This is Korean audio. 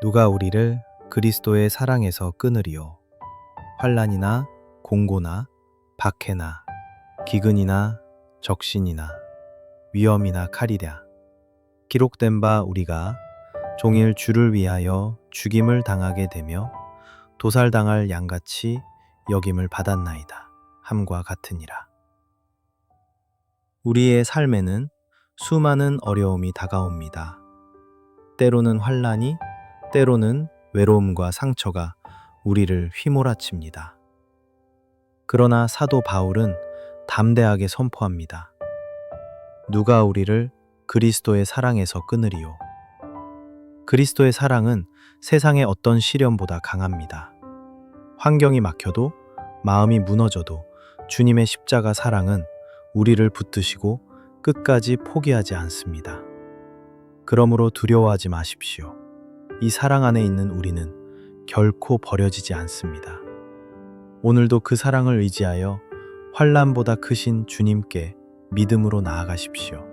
누가 우리를 그리스도의 사랑에서 끊으리요? 환란이나 공고나 박해나 기근이나 적신이나 위험이나 칼이랴. 기록된 바 우리가 종일 주를 위하여 죽임을 당하게 되며 도살당할 양같이 여김을 받았나이다. 함과 같으니라. 우리의 삶에는 수많은 어려움이 다가옵니다. 때로는 환란이, 때로는 외로움과 상처가 우리를 휘몰아칩니다. 그러나 사도 바울은 담대하게 선포합니다. 누가 우리를 그리스도의 사랑에서 끊으리요. 그리스도의 사랑은 세상의 어떤 시련보다 강합니다. 환경이 막혀도 마음이 무너져도 주님의 십자가 사랑은 우리를 붙드시고 끝까지 포기하지 않습니다. 그러므로 두려워하지 마십시오. 이 사랑 안에 있는 우리는 결코 버려지지 않습니다. 오늘도 그 사랑을 의지하여 환란보다 크신 주님께 믿음으로 나아가십시오.